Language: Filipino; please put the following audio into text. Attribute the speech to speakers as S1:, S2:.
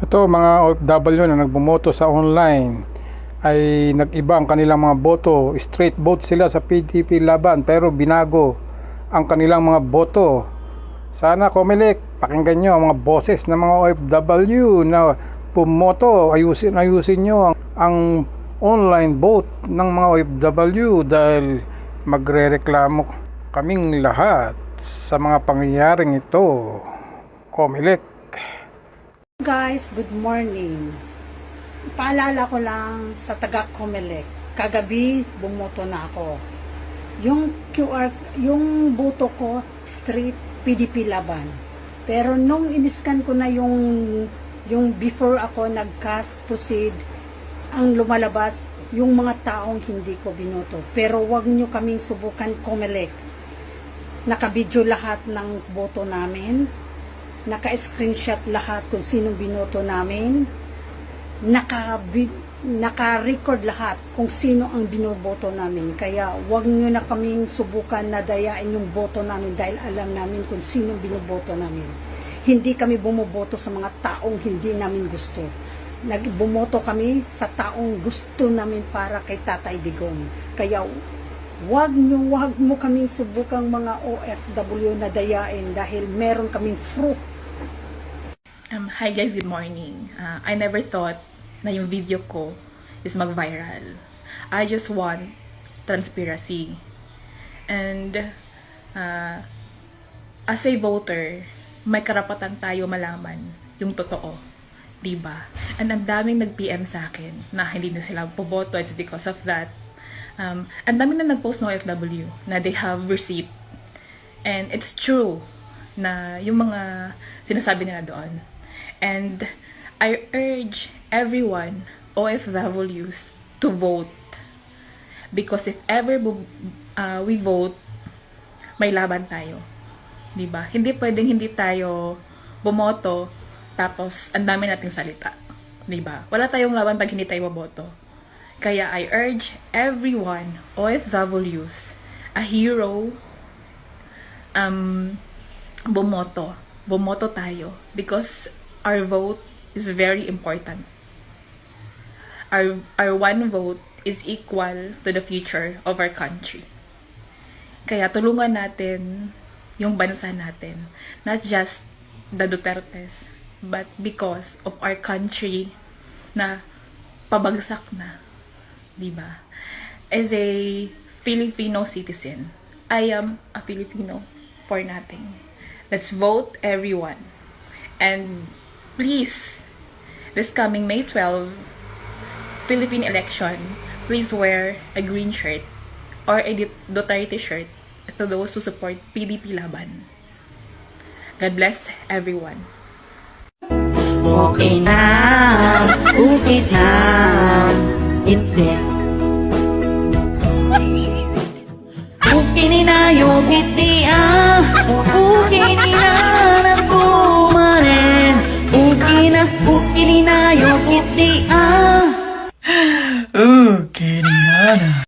S1: Ito mga OFW na nagbumoto sa online ay nag-iba ang kanilang mga boto. Straight vote sila sa PDP laban pero binago ang kanilang mga boto. Sana Comelec, pakinggan nyo ang mga boses ng mga OFW na pumoto. Ayusin, ayusin nyo ang, ang online vote ng mga OFW dahil magrereklamo kaming lahat sa mga pangyayaring ito. Comelec.
S2: Guys, good morning. Paalala ko lang sa taga Comelec, kagabi bumoto na ako. Yung QR, yung boto ko, street PDP laban. Pero nung iniskan ko na yung yung before ako nag-cast proceed, ang lumalabas yung mga taong hindi ko binoto. Pero wag nyo kaming subukan Comelec. Nakabidyo lahat ng boto namin naka-screenshot lahat kung sinong binoto namin, naka naka-record lahat kung sino ang binoboto namin. Kaya wag nyo na kaming subukan na dayain yung boto namin dahil alam namin kung sino binoboto namin. Hindi kami bumoboto sa mga taong hindi namin gusto. Nagbumoto kami sa taong gusto namin para kay Tatay Digong. Kaya wag nyo, wag mo kaming subukang mga OFW na dayain dahil meron kaming fruit
S3: Um, hi guys, good morning. Uh, I never thought na yung video ko is mag-viral. I just want transparency. And uh, as a voter, may karapatan tayo malaman yung totoo. Diba? And ang daming nag-PM sa akin na hindi na sila boboto. It's because of that. Um, ang daming na nag-post ng OFW na they have receipt. And it's true na yung mga sinasabi nila doon. And I urge everyone, OFWs, to vote. Because if ever uh, we vote, may laban tayo. 'Di ba? Hindi pwedeng hindi tayo bumoto tapos ang dami nating salita. 'Di ba? Wala tayong laban pag hindi tayo boboto. Kaya I urge everyone, OFWs, a hero, um, bumoto. Bumoto tayo. Because our vote is very important. Our, our one vote is equal to the future of our country. Kaya tulungan natin yung bansa natin. Not just the Dutertes, but because of our country na pabagsak na. Diba? As a Filipino citizen, I am a Filipino for nothing. Let's vote everyone. And please, this coming May 12, Philippine election, please wear a green shirt or a Duterte shirt to those who support PDP Laban. God bless everyone.
S4: Okay na, ukit na, hindi. Okay na yung hindi ah, okay ni Bukini na yung puti ah. Oh, kini.